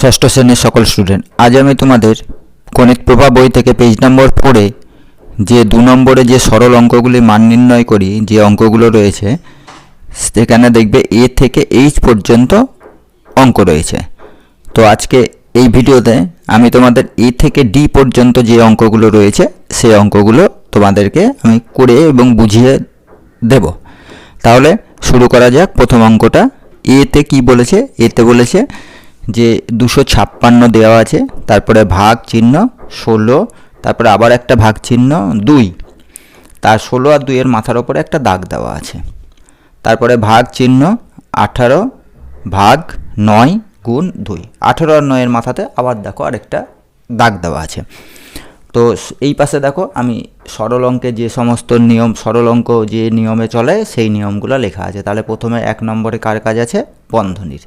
ষষ্ঠ শ্রেণির সকল স্টুডেন্ট আজ আমি তোমাদের গণিত প্রভা বই থেকে পেজ নম্বর ফোরে যে দু নম্বরে যে সরল অঙ্কগুলি মান নির্ণয় করি, যে অঙ্কগুলো রয়েছে, সেখানে দেখবে এ থেকে এইচ পর্যন্ত অঙ্ক রয়েছে। তো আজকে এই ভিডিওতে আমি তোমাদের এ থেকে ডি পর্যন্ত যে অঙ্কগুলো রয়েছে, সেই অঙ্কগুলো তোমাদেরকে আমি করে এবং বুঝিয়ে দেব। তাহলে শুরু করা যাক। প্রথম অঙ্কটা এতে কি বলেছে? এতে বলেছে যে দুশো ছাপ্পান্ন দেওয়া আছে, তারপরে ভাগ চিহ্ন ষোলো, তারপরে আবার একটা ভাগ চিহ্ন দুই। তার ষোলো আর দুইয়ের মাথার ওপরে একটা দাগ দেওয়া আছে। তারপরে ভাগ চিহ্ন আঠারো, ভাগ নয় গুণ দুই। আঠারো আর নয়ের মাথাতে আবার দেখো আরেকটা দাগ দেওয়া আছে। তো এই পাশে দেখো আমি সরল অঙ্কে যে সমস্ত নিয়ম, সরল অঙ্ক যে নিয়মে চলে, সেই নিয়মগুলো লেখা আছে। তাহলে প্রথমে এক নম্বরে কার কাজ আছে? বন্ধনীর।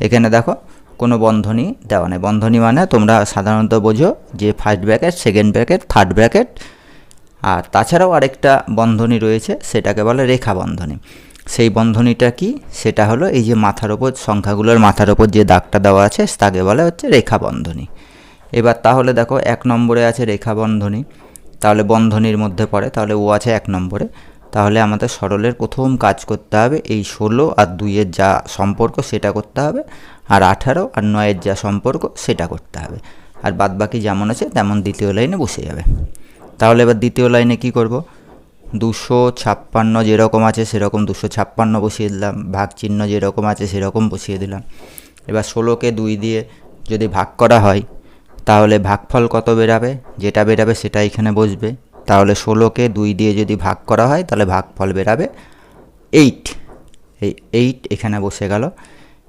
এখানে দেখো কোনো বন্ধনী দেওয়া নেই। বন্ধনী মানে তোমরা সাধারণত বোঝো যে first bracket second bracket third bracket আর তাছাড়াও আরেকটা বন্ধনী রয়েছে, সেটাকে বলে রেখা বন্ধনী। সেই বন্ধনীটা কি? সেটা হলো এই যে মাথার ওপর, সংখ্যাগুলোর মাথার ওপর যে দাগটা দেওয়া আছে, তাকে বলে হচ্ছে রেখা বন্ধনী। এবার তাহলে দেখো, এক নম্বরে আছে রেখা বন্ধনী। তাহলে বন্ধনীর মধ্যে পড়ে, তাহলে ও আছে এক নম্বরে। তাহলে আমাদের সরলের প্রথম কাজ করতে হবে, এই ষোলো আর দুইয়ের যা সম্পর্ক, সেটা করতে হবে। আর আঠারো আর নয়ের যা সম্পর্ক, সেটা করতে হবে। আর বাদবাকি যেমন আছে, তেমন দ্বিতীয় লাইনে বসে যাবে। তাহলে এবার দ্বিতীয় লাইনে কি করব? দুশো ছাপ্পান্ন যেরকম আছে, সেরকম দুশো ছাপ্পান্ন বসিয়ে দিলাম। ভাগ চিহ্ন যেরকম আছে, সেরকম বসিয়ে দিলাম। এবার ষোলোকে দুই দিয়ে যদি ভাগ করা হয়, তাহলে ভাগফল কত বেরাবে? যেটা বেরাবে সেটা এখানে বসবে। তাহলে ষোলোকে দুই দিয়ে যদি ভাগ করা হয়, তাহলে ভাগফল বেরাবে এইট এই এইট এখানে বসে গেল।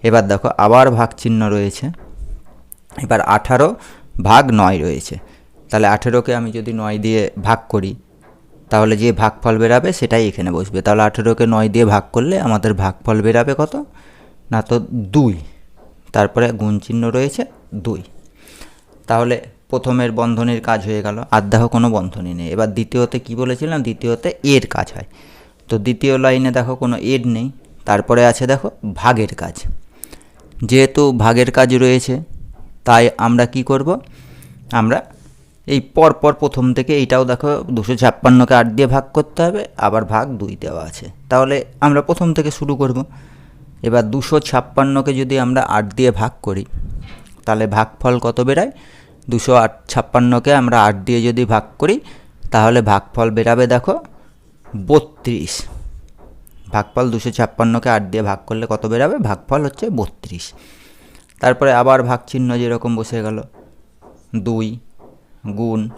এবার দেখো আবার ভাগ চিহ্ন রয়েছে। এবার আঠারো ভাগ নয় রয়েছে। তাহলে আঠেরোকে আমি যদি নয় দিয়ে ভাগ করি, তাহলে যে ভাগফল বেরাবে সেটাই এখানে বসবে। তাহলে আঠেরোকে নয় দিয়ে ভাগ করলে আমাদের ভাগফল বেরাবে কত? না তো দুই। তারপরে গুণ চিহ্ন রয়েছে দুই। তাহলে প্রথমের বন্ধনীর কাজ হয়ে গেল। আর দেখো কোনো বন্ধনী নেই। এবার দ্বিতীয়তে কি বলেছিলাম? দ্বিতীয়তে এর কাজ হয়। তো দ্বিতীয় লাইনে দেখো কোনো এর নেই। তারপরে আছে দেখো ভাগের কাজ। যেহেতু ভাগের কাজ রয়েছে, তাই আমরা কি করব? আমরা এই পরপর প্রথম থেকে এইটাও দেখো, দুশো ছাপ্পান্নকে আট দিয়ে ভাগ করতে হবে, আবার ভাগ দুই দেওয়া আছে। তাহলে আমরা প্রথম থেকে শুরু করব। এবার দুশো ছাপ্পান্নকে যদি আমরা আট দিয়ে ভাগ করি, তাহলে ভাগফল কত বেরায়? দুশো আট ছাপ্পান্নকে আমরা আট দিয়ে যদি ভাগ করি, তাহলে ভাগফল বেরাবে দেখো, বত্রিশ। ভাগফল দুশো ছাপ্পান্নকে আট দিয়ে ভাগ করলে কত বেরাবে? ভাগফল হচ্ছে বত্রিশ। তারপরে আবার ভাগ চিহ্ন যেরকম বসে গেল, দুই গুণ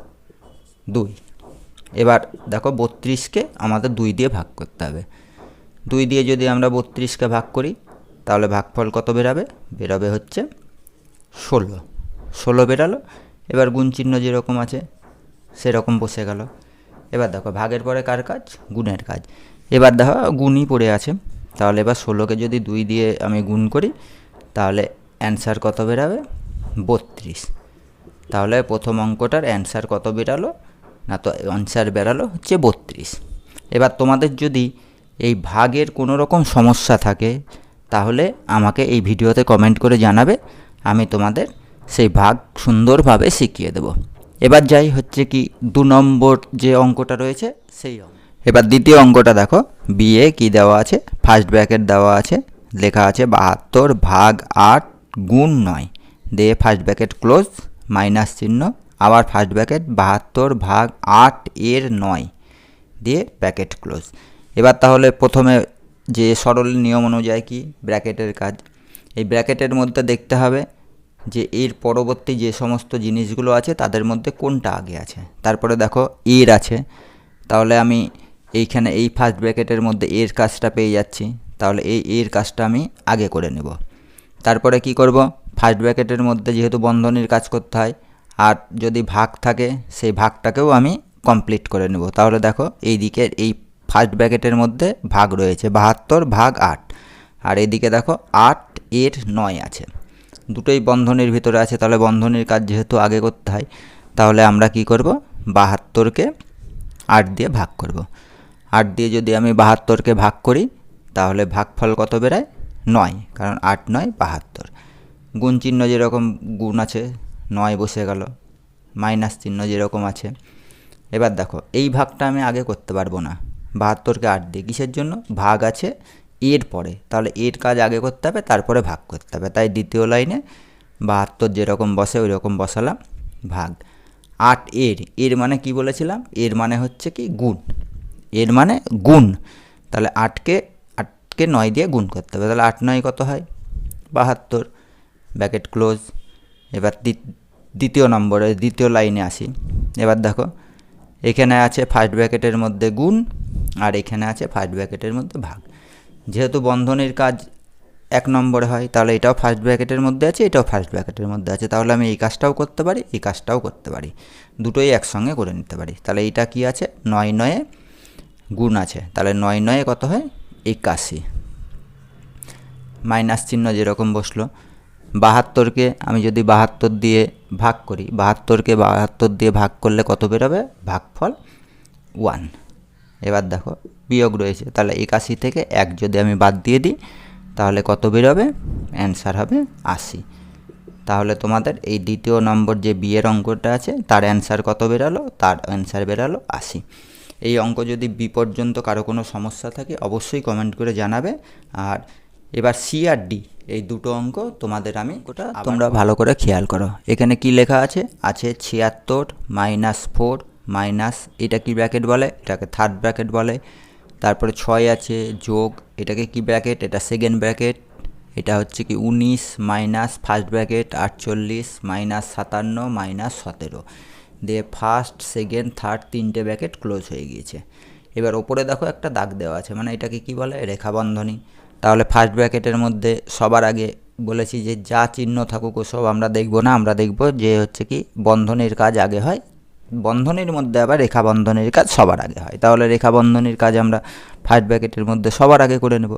দুই। এবার দেখো বত্রিশকে আমাদের দুই দিয়ে ভাগ করতে হবে। দুই দিয়ে যদি আমরা বত্রিশকে ভাগ করি, তাহলে ভাগফল কত বেরাবে? বেরাবে হচ্ছে ষোলো। ষোলো বেরালো। এবার গুণ চিহ্ন যেরকম আছে, সেরকম বসে গেল। এবার দেখো ভাগের পরে কার কাজ? গুণের কাজ। এবার দেখো গুণই পড়ে আছে। তাহলে এবার ষোলোকে যদি দুই দিয়ে আমি গুণ করি, তাহলে অ্যান্সার কত বেরাবে? বত্রিশ। তাহলে প্রথম অঙ্কটার অ্যান্সার কত বেরালো? না তো অ্যান্সার বেরালো হচ্ছে বত্রিশ। এবার তোমাদের যদি এই ভাগের কোনো রকম সমস্যা থাকে, তাহলে আমাকে এই ভিডিওতে কমেন্ট করে জানাবে। আমি তোমাদের সেই ভাগ সুন্দরভাবে শিখিয়ে দেব। এবার যাই হচ্ছে কি দু নম্বর যে অঙ্কটা রয়েছে, সেই অঙ্ক। এবার দ্বিতীয় অঙ্কটা দেখো। বিয়ে কি দেওয়া আছে? ফার্স্ট ব্র্যাকেট দেওয়া আছে। লেখা আছে বাহাত্তর ভাগ আট গুণ নয়। দিয়ে ফার্স্ট ব্র্যাকেট ক্লোজ মাইনাস চিহ্ন। আবার ফার্স্ট ব্র্যাকেট বাহাত্তর ভাগ আট এর নয়। দিয়ে ব্র্যাকেট ক্লোজ এবার তাহলে প্রথমে যে সরল নিয়ম অনুযায়ী কি ব্র্যাকেটের কাজ? এই ব্র্যাকেটের মধ্যে দেখতে হবে যে এর পরবর্তী যে সমস্ত জিনিসগুলো আছে, তাদের মধ্যে কোনটা আগে আছে? তারপরে দেখো এর আছে। তাহলে আমি এইখানে এই ফার্স্ট ব্র্যাকেটের মধ্যে এর কাজটা পেয়ে যাচ্ছি। তাহলে এই এর কাজটা আমি আগে করে নেব। তারপরে কি করব? ফার্স্ট ব্র্যাকেটের মধ্যে যেহেতু বন্ধনীর কাজ করতে হয়, আর যদি ভাগ থাকে, সেই ভাগটাকেও আমি কমপ্লিট করে নেব। তাহলে দেখো, এই দিকের এই ফার্স্ট ব্র্যাকেটের মধ্যে ভাগ রয়েছে, বাহাত্তর ভাগ আট। আর এদিকে দেখো, আট এর নয় আছে। দুটোই বন্ধনীর ভিতরে আছে, তাহলে বন্ধনীর কাজ যেহেতু আগে করতে হয়, তাহলে আমরা কি করব? বাহাত্তরকে আট দিয়ে ভাগ করব। আট দিয়ে যদি আমি বাহাত্তরকে ভাগ করি, তাহলে ভাগফল কত বেরায়? নয়, কারণ আট নয়, বাহাত্তর। গুণ চিহ্ন যেরকম গুণ আছে, নয় বসে গেল। মাইনাস চিহ্ন যেরকম আছে। এবার দেখো, এই ভাগটা আমি আগে করতে পারব না। বাহাত্তরকে আট দিয়ে কিসের জন্য? ভাগ আছে এর পরে। তাহলে এর কাজ আগে করতে হবে, তারপরে ভাগ করতে হবে। তাই দ্বিতীয় লাইনে বাহাত্তর যেরকম বসে ওই রকম বসালাম ভাগ। আট এর এর মানে কি বলেছিলাম? এর মানে হচ্ছে কি? গুণ। এর মানে গুণ। তাহলে আটকে আটকে নয় দিয়ে গুণ করতে হবে। তাহলে আট নয় কত হয়? বাহাত্তর। Bracket close. এবার দ্বি- দ্বিতীয় নম্বরে, দ্বিতীয় লাইনে আসি। এবার দেখো, এখানে আছে ফার্স্ট ব্র্যাকেটের মধ্যে গুণ আর এখানে আছে ফার্স্ট ব্র্যাকেটের মধ্যে ভাগ। যেহেতু বন্ধনের কাজ এক নম্বরে হয়, তাহলে এটাও ফার্স্ট ব্র্যাকেটের মধ্যে আছে, এটাও ফার্স্ট ব্র্যাকেটের মধ্যে আছে। তাহলে আমি এই কাজটাও করতে পারি, এই কাজটাও করতে পারি। দুটোই একসঙ্গে করে নিতে পারি। তাহলে এইটা কি আছে? নয় নয়ে গুণ আছে। তাহলে নয় নয়ে কত হয়? একাশি। মাইনাস চিহ্ন যেরকম বসল। বাহাত্তরকে আমি যদি বাহাত্তর দিয়ে ভাগ করি, বাহাত্তরকে বাহাত্তর দিয়ে ভাগ করলে কত বেরোবে? ভাগফল ওয়ান। এবার দেখো, বিয়োগ রয়েছে। তাহলে একাশি থেকে এক যদি আমি বাদ দিয়ে দিই, তাহলে কত বেরোবে? অ্যান্সার হবে আশি। তাহলে তোমাদের এই দ্বিতীয় নম্বর যে বিয়ের অঙ্কটা আছে, তার অ্যান্সার কত বেরালো? তার অ্যান্সার বেরালো আশি। এই অঙ্ক যদি বি পর্যন্ত কারও কোনো সমস্যা থাকে অবশ্যই কমেন্ট করে জানাবে। আর এবার সি আর ডি এই দুটো অঙ্ক তোমাদের আমি ওটা তোমরা ভালো করে খেয়াল করো। এখানে কি লেখা আছে? আছে ছিয়াত্তর মাইনাস ফোর মাইনাস এটা কি ব্র্যাকেট বলে? এটাকে থার্ড ব্র্যাকেট বলে। তারপরে ছয় আছে যোগ এটাকে কি ব্র্যাকেট এটা সেকেন্ড ব্র্যাকেট এটা হচ্ছে কি উনিশ মাইনাস ফার্স্ট ব্র্যাকেট আটচল্লিশ মাইনাস সাতান্ন মাইনাস সতেরো। দিয়ে ফার্স্ট সেকেন্ড থার্ড তিনটে ব্যাকেট ক্লোজ হয়ে গিয়েছে। এবার ওপরে দেখো একটা দাগ দেওয়া আছে মানে এটাকে কি বলে? রেখা বন্ধনী তাহলে ফার্স্ট ব্র্যাকেটের মধ্যে সবার আগে বলেছি যে যা চিহ্ন থাকুক সব আমরা দেখব না, আমরা দেখব যে হচ্ছে কি বন্ধনের কাজ আগে হয়, বন্ধনের মধ্যে আবার রেখা বন্ধনীর কাজ সবার আগে হয়। তাহলে রেখা বন্ধনীর কাজ আমরা ফার্স্ট ব্র্যাকেটের মধ্যে সবার আগে করে নেব।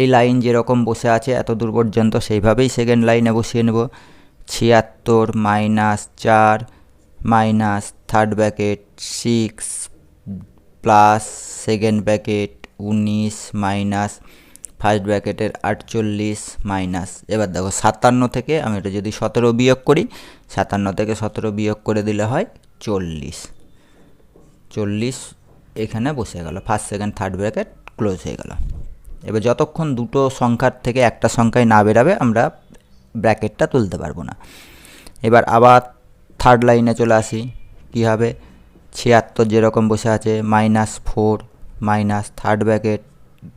এই লাইন যেরকম বসে আছে এত দূর পর্যন্ত সেইভাবেই সেকেন্ড লাইনে বসিয়ে নেব। ছিয়াত্তর মাইনাস চার minus third bracket six plus second bracket উনিশ মাইনাস ফার্স্ট ব্র্যাকেটের আটচল্লিশ মাইনাস। এবার দেখো সাতান্ন থেকে আমি এটা যদি সতেরো বিয়োগ করি, সাতান্ন থেকে সতেরো বিয়োগ করে দিলে হয় চল্লিশ। চল্লিশ এখানে বসে গেল, first, second, third bracket close হয়ে গেল। এবার যতক্ষণ দুটো সংখ্যার থেকে একটা সংখ্যায় না বেরাবে, আমরা ব্র্যাকেটটা তুলতে পারব না। এবার আবার থার্ড লাইনে চলে আসি। কী হবে ছিয়াত্তর যেরকম বসে আছে minus four minus third bracket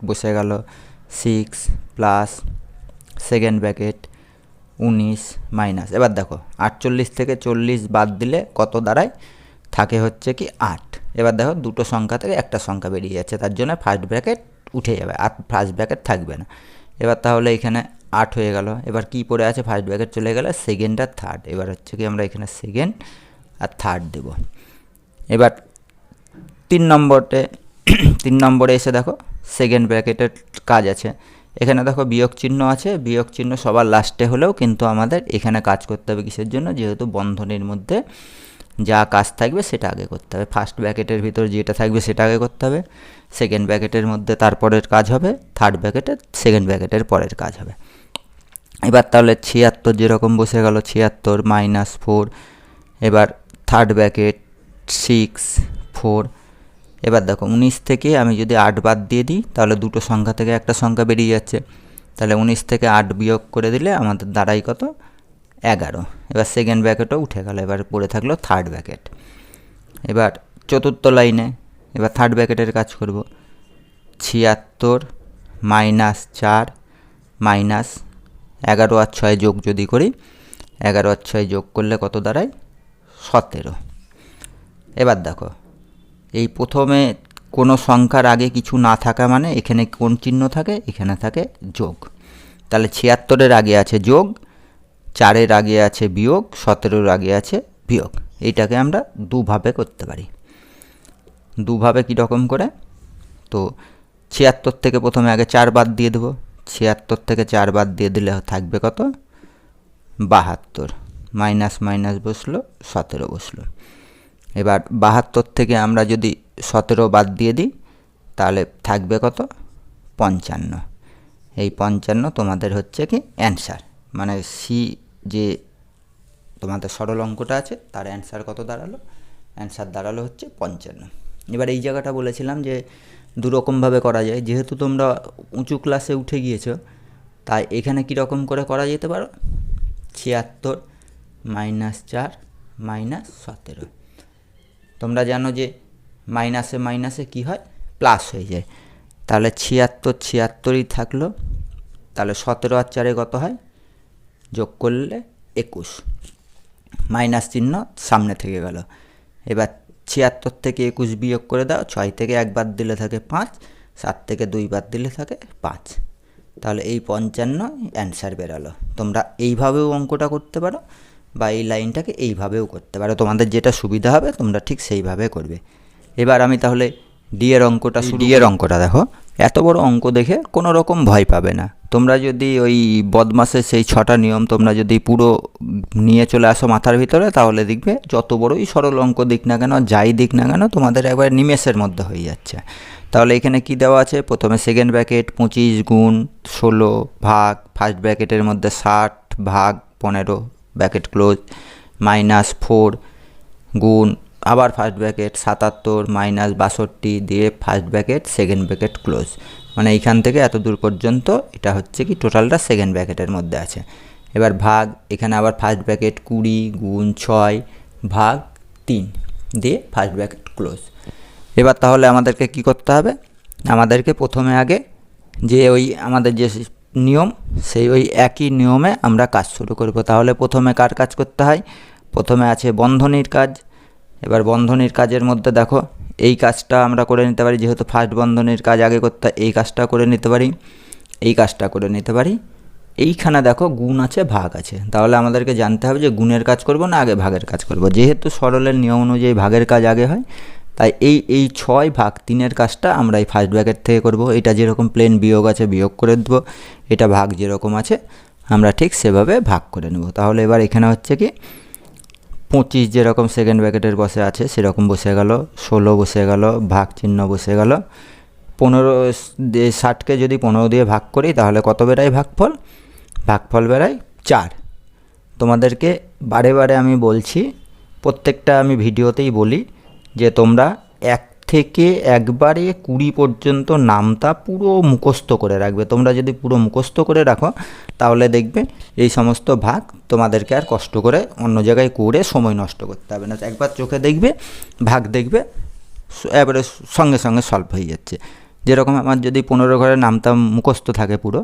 বসে গেল সিক্স প্লাস সেকেন্ড ব্র্যাকেট উনিশ মাইনাস এবার দেখো, আটচল্লিশ থেকে চল্লিশ বাদ দিলে কত দাঁড়ায়? থাকে হচ্ছে কি আট। এবার দেখো, দুটো সংখ্যা থেকে একটা সংখ্যা বেরিয়ে যাচ্ছে, তার জন্য ফার্স্ট ব্র্যাকেট উঠে যাবে, আর ফার্স্ট ব্র্যাকেট থাকবে না। এবার তাহলে এখানে আট হয়ে গেল। এবার কি পড়ে আছে? ফার্স্ট ব্র্যাকেট চলে গেলে। সেকেন্ড আর থার্ড এবার হচ্ছে কি আমরা এখানে সেকেন্ড আর থার্ড দেব। এবার তিন নম্বরতে, তিন নম্বরে এসে দেখো সেকেন্ড ব্র্যাকেটের কাজ আছে। এখানে দেখো বিয়োগ চিহ্ন আছে। বিয়োগ চিহ্ন সবার লাস্টে হলেও কিন্তু আমাদের এখানে কাজ করতে হবে কিসের জন্য? যেহেতু বন্ধনীর মধ্যে যা কাজ থাকবে সেটা আগে করতে হবে। ফার্স্ট ব্র্যাকেটের ভিতর যেটা থাকবে সেটা আগে করতে হবে। সেকেন্ড ব্র্যাকেটের মধ্যে তারপরের কাজ হবে। থার্ড ব্র্যাকেটের সেকেন্ড ব্র্যাকেটের পরের কাজ হবে। এবার তাহলে ছিয়াত্তর যেরকম বসে গেল, ছিয়াত্তর মাইনাস ফোর এবার থার্ড ব্যাকেট সিক্স ফোর এবার দেখো উনিশ থেকে আমি যদি আট বাদ দিয়ে দিই, তাহলে দুটো সংখ্যা থেকে একটা সংখ্যা বেরিয়ে যাচ্ছে। তাহলে উনিশ থেকে আট বিয়োগ করে দিলে আমাদের দাঁড়াই কত? এগারো। এবার সেকেন্ড ব্যাকেটও উঠে গেল, এবার পড়ে থাকল থার্ড ব্যাকেট এবার চতুর্থ লাইনে এবার থার্ড ব্যাকেটের কাজ করব। ছিয়াত্তর মাইনাস চার মাইনাস এগারো আর ছয় যোগ যদি করি, এগারো আর ছয় যোগ করলে কত দাঁড়ায়? সতেরো। এবার দেখো, এই প্রথমে কোনো সংখ্যার আগে কিছু না থাকা মানে এখানে কোন চিহ্ন থাকে? এখানে থাকে যোগ। তাহলে ছিয়াত্তরের আগে আছে যোগ, চারের আগে আছে বিয়োগ, সতেরোর আগে আছে বিয়োগ। এইটাকে আমরা দুভাবে করতে পারি। দুভাবে কীরকম করে? তো ছিয়াত্তর থেকে প্রথমে আগে চার বাদ দিয়ে দেবো। ছিয়াত্তর থেকে চার বাদ দিয়ে দিলে থাকবে কত? বাহাত্তর। মাইনাস মাইনাস বসল, সতেরো বসল। এবার বাহাত্তর থেকে আমরা যদি সতেরো বাদ দিয়ে দিই, তাহলে থাকবে কত? পঞ্চান্ন। এই পঞ্চান্ন তোমাদের হচ্ছে কি অ্যান্সার। মানে সি যে তোমাদের সরল অঙ্কটা আছে, তার অ্যান্সার কত দাঁড়াল? অ্যান্সার দাঁড়াল হচ্ছে পঞ্চান্ন। এবার এই জায়গাটা বলেছিলাম যে দুরকমভাবে করা যায়। যেহেতু তোমরা উঁচু ক্লাসে উঠে গিয়েছো, তাই এখানে কীরকম করে করা যেতে পারো? ছিয়াত্তর মাইনাস চার মাইনাস সতেরো। তোমরা জানো যে মাইনাসে মাইনাসে কি হয়? প্লাস হয়ে যায়। তাহলে ছিয়াত্তর ছিয়াত্তরই থাকল, তাহলে সতেরো আর চারে কত হয়? যোগ করলে একুশ। মাইনাস চিহ্ন সামনে থেকে গেল। এবার ছিয়াত্তর থেকে একুশ বিয়োগ করে দাও ছয় থেকে একবার দিলে থাকে পাঁচ সাত থেকে দুইবার দিলে থাকে পাঁচ। তাহলে এই পঞ্চান্ন অ্যান্সার বেরালো। তোমরা এইভাবেও অঙ্কটা করতে পারো বা এই লাইনটাকে এইভাবেও করতে পারো। তোমাদের যেটা সুবিধা হবে তোমরা ঠিক সেইভাবে করবে। এবার আমি তাহলে ডি এর অঙ্কটা ডি এর অঙ্কটা দেখো। এত বড় অঙ্ক দেখে কোনো রকম ভয় পাবে না। তোমরা যদি ওই বদমাসের সেই ছটা নিয়ম তোমরা যদি পুরো নিয়ে চলে আসো মাথার ভিতরে, তাহলে দেখবে যত বড়ই সরল অঙ্ক দিক না কেন, যাই দিক না কেন, তোমাদের একবার নিমেষের মধ্যে হয়ে যাচ্ছে। তাহলে এখানে কি দেওয়া আছে? প্রথমে সেকেন্ড ব্র্যাকেট পঁচিশ গুণ ষোলো ভাগ ফার্স্ট ব্র্যাকেটের মধ্যে ষাট ভাগ পনেরো ব্র্যাকেট ক্লোজ মাইনাস ফোর গুণ, আবার ফার্স্ট ব্র্যাকেট সাতাত্তর মাইনাস বাষট্টি দিয়ে first bracket second bracket close মানে এইখান থেকে এত দূর পর্যন্ত এটা হচ্ছে কি টোটালটা সেকেন্ড ব্র্যাকেটের মধ্যে আছে। এবার ভাগ, এখানে আবার ফার্স্ট ব্র্যাকেট কুড়ি গুণ ছয় ভাগ তিন দিয়ে ফার্স্ট ব্র্যাকেট ক্লোজ এবার তাহলে আমাদেরকে কি করতে হবে? আমাদেরকে প্রথমে আগে যে ওই আমাদের যে নিয়ম, সেই ওই একই নিয়মে আমরা কাজ শুরু করব। তাহলে প্রথমে কার কাজ করতে হয়? প্রথমে আছে বন্ধনীর কাজ। এবার বন্ধনীর কাজের মধ্যে দেখো এই কাজটা আমরা করে নিতে পারি। যেহেতু ফার্স্ট বন্ধনীর কাজ আগে করতে এই কাজটা করে নিতে পারি। এই কাজটা করে নিতে পারি। এইখানে দেখো গুণ আছে, ভাগ আছে। তাহলে আমাদেরকে জানতে হবে যে গুণের কাজ করব না আগে ভাগের কাজ করব। যেহেতু সরলের নিয়ম অনুযায়ী ভাগের কাজ আগে হয়, তাই এই এই ছয় ভাগ তিনের কাজটা আমরা এই ফার্স্ট ব্র্যাকেট থেকে করব। এটা যেরকম প্লেন বিয়োগ আছে, বিয়োগ করে দেবো। এটা ভাগ যেরকম আছে, আমরা ঠিক সেভাবে ভাগ করে নেব। তাহলে এবার এখানে হচ্ছে কি পঁচিশ যেরকম সেকেন্ড ব্র্যাকেটের বসে আছে, সেরকম বসে গেল, ষোলো বসে গেল, ভাগ চিহ্ন বসে গেল। পনেরো ষাটকে যদি পনেরো দিয়ে ভাগ করি, তাহলে কত বেড়ায় ভাগফল? ভাগফল বেড়ায় চার। তোমাদেরকে বারে বারে আমি বলছি, প্রত্যেকটা আমি ভিডিওতেই বলি যে তোমরা এক থেকে একবারে কুড়ি পর্যন্ত নামতা পুরো মুখস্থ করে রাখবে। তোমরা যদি পুরো মুখস্থ করে রাখো, তাহলে দেখবে এই সমস্ত ভাগ তোমাদেরকে আর কষ্ট করে অন্য জায়গায় করে সময় নষ্ট করতে হবে। না, একবার চোখে দেখবে, ভাগ দেখবে এবারে সঙ্গে সঙ্গে সলভ হয়ে যাচ্ছে। যেরকম আমার যদি পনেরো ঘরের নামতা মুখস্থ থাকে পুরো,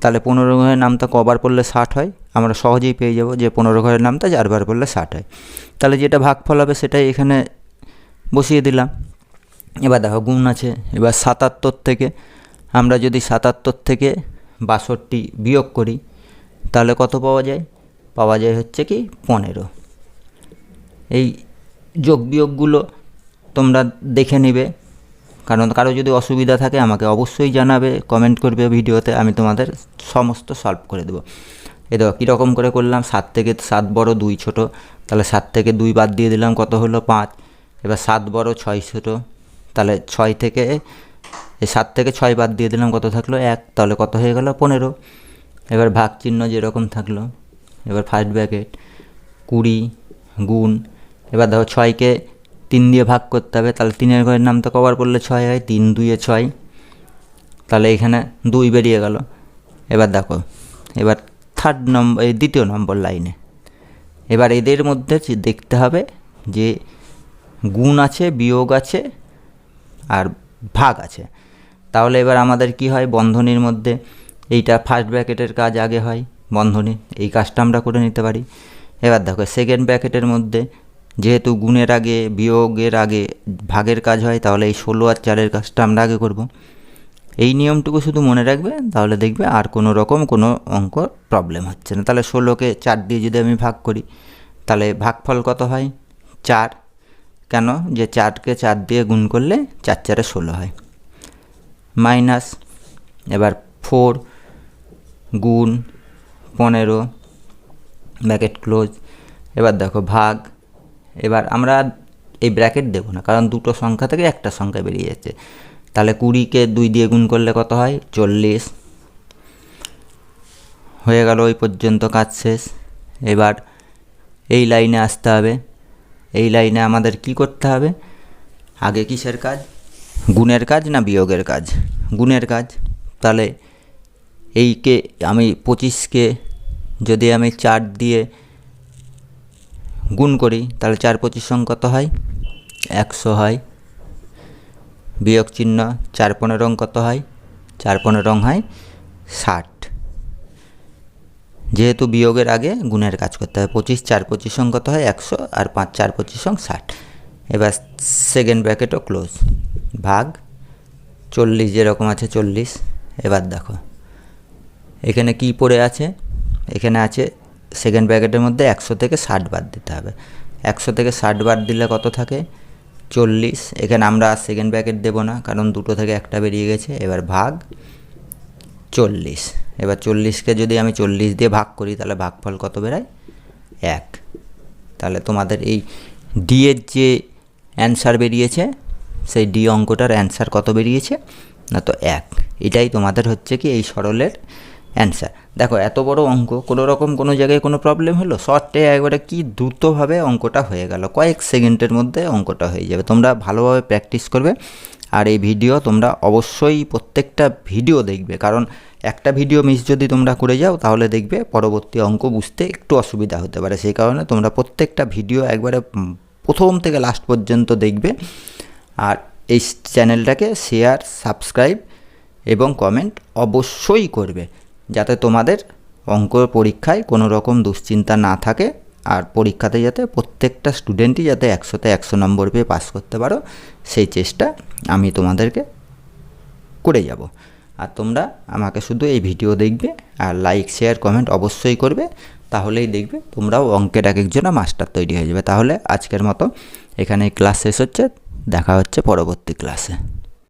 তাহলে পনেরো ঘরের নামটা কবার পড়লে ষাট হয়। আমরা সহজেই পেয়ে যাব যে পনেরো ঘরের নামটা চারবার পড়লে ষাট হয়। তাহলে যেটা ভাগফল হবে সেটাই এখানে বসিয়ে দিলাম। এবার দেখো গুণ আছে, এবার সাতাত্তর থেকে, আমরা যদি সাতাত্তর থেকে বাষট্টি বিয়োগ করি, তাহলে কত পাওয়া যায়? পাওয়া যায় হচ্ছে কি পনেরো। এই যোগ বিয়োগগুলো তোমরা দেখে নিবে, কারণ কারও যদি অসুবিধা থাকে আমাকে অবশ্যই জানাবে কমেন্ট করবে ভিডিওতে, আমি তোমাদের সমস্ত সলভ করে দেবো। এ দেখো কীরকম করে করলাম, সাত থেকে সাত বড় দুই ছোট, তাহলে সাত থেকে দুই বাদ দিয়ে দিলাম, কত হলো পাঁচ? এবার সাত বড় ছয় ছোটো তাহলে ছয় থেকে সাত থেকে ছয় বাদ দিয়ে দিলাম কত থাকল এক, তাহলে কত হয়ে গেল পনেরো। এবার ভাগ চিহ্ন যেরকম থাকল, এবার ফার্স্ট ব্র্যাকেট কুড়ি গুণ, এবার দেখো ছয়কে তিন দিয়ে ভাগ করতে হবে, তাহলে তিনের ঘরের নাম তো কভার করলে ছয় হয়, তিন দুইয়ে ছয়। তাহলে এখানে দুই বেরিয়ে গেল। এবার দেখো, এবার থার্ড নম্বর এই দ্বিতীয় নম্বর লাইনে এবার এদের মধ্যে দেখতে হবে যে গুণ আছে, বিয়োগ আছে আর ভাগ আছে। তাহলে এবার আমাদের কি হয় বন্ধনীর মধ্যে? এইটা ফার্স্ট ব্র্যাকেটের কাজ আগে হয় বন্ধনী। এই কাজটা আমরা করে নিতে পারি। এবার দেখো সেকেন্ড ব্র্যাকেটের মধ্যে যেহেতু গুণের আগে, বিয়োগের আগে ভাগের কাজ হয়, তাহলে এই ষোলো আর চারের কাজটা আমরা আগে করব। এই নিয়মটুকু শুধু মনে রাখবে, তাহলে দেখবে আর কোনো রকম কোনো অঙ্ক প্রবলেম হচ্ছে না। তাহলে ষোলোকে চার দিয়ে যদি আমি ভাগ করি, তাহলে ভাগফল কত হয়? চার। কেন? যে চারকে চার দিয়ে গুণ করলে চার চারে ষোলো হয়। মাইনাস, এবার ফোর গুণ পনেরো, ব্র্যাকেট ক্লোজ, এবার দেখো ভাগ, এবার আমরা এই ব্র্যাকেট দেবো না, কারণ দুটো সংখ্যা থেকে একটা সংখ্যা বেরিয়ে যাচ্ছে। তাহলে কুড়িকে দুই দিয়ে গুণ করলে কত হয়? চল্লিশ। হয়ে গেল, ওই পর্যন্ত কাজ শেষ। এবার এই লাইনে আসতে হবে। এই লাইনে আমাদের কি করতে হবে? আগে কিসের কাজ? গুণের কাজ না বিয়োগের কাজ? গুণের কাজ। তাহলে এইকে আমি পঁচিশকে যদি আমি চার দিয়ে গুণ করি, তাহলে চার পঁচিশ সং কত হয়? একশো হয়। বিয়োগ চিহ্ন চার পনেরো কত হয়? চার পনেরো হয় ষাট। যেহেতু বিয়োগের আগে গুণের কাজ করতে হবে পঁচিশ চার পঁচিশ সং কত হয় একশো আর পাঁচ চার পঁচিশ সং ষাট। এবার সেকেন্ড ব্র্যাকেটও ক্লোজ ভাগ চল্লিশ যেরকম আছে চল্লিশ। এবার দেখো, এখানে কি পড়ে আছে? এখানে আছে সেকেন্ড ব্র্যাকেটের মধ্যে একশো থেকে ষাট বাদ দিতে হবে। একশো থেকে ষাট বাদ দিলে কত থাকে? চল্লিশ। এখানে আমরা আর সেকেন্ড ব্র্যাকেট দেবো না, কারণ দুটো থেকে একটা বেরিয়ে গেছে। এবার ভাগ চল্লিশ। এবার চল্লিশকে যদি আমি চল্লিশ দিয়ে ভাগ করি, তাহলে ভাগফল কত বেরোয়? এক। তাহলে তোমাদের এই ডি এর যে অ্যান্সার বেরিয়েছে, সেই ডি অঙ্কটার অ্যান্সার কত বেরিয়েছে? না তো এক। এটাই তোমাদের হচ্ছে কি এই সরলের অ্যান্সার দেখো, এত বড় অঙ্ক, কোনো রকম কোনো জায়গায় কোনো প্রবলেম হলো? শর্টে একবারে কি দ্রুতভাবে অঙ্কটা হয়ে গেল? কয়েক সেকেন্ডের মধ্যে অঙ্কটা হয়ে যাবে। তোমরা ভালোভাবে প্র্যাকটিস করবে। আর এই ভিডিও তোমরা অবশ্যই প্রত্যেকটা ভিডিও দেখবে। কারণ একটা ভিডিও মিস যদি তোমরা করে যাও, তাহলে দেখবে পরবর্তী অঙ্ক বুঝতে একটু অসুবিধা হতে পারে। সেই কারণে তোমরা প্রত্যেকটা ভিডিও একবারে প্রথম থেকে লাস্ট পর্যন্ত দেখবে। আর এই চ্যানেলটাকে শেয়ার সাবস্ক্রাইব এবং কমেন্ট অবশ্যই করবে, যাতে তোমাদের অঙ্ক পরীক্ষায় কোনো রকম দুশ্চিন্তা না থাকে। আর পরীক্ষাতে যাতে প্রত্যেকটা স্টুডেন্টই যাতে একশোতে একশো নম্বর পেয়ে পাস করতে পারো, সেই চেষ্টা আমি তোমাদেরকে করে যাব। আর তোমরা আমাকে শুধু এই ভিডিও দেখবে আর লাইক শেয়ার কমেন্ট অবশ্যই করবে, তাহলেই দেখবে তোমরাও অঙ্কের এক একজনা মাস্টার তৈরি হয়ে যাবে। তাহলে আজকের মতো এখানে ক্লাস শেষ হচ্ছে, দেখা হচ্ছে পরবর্তী ক্লাসে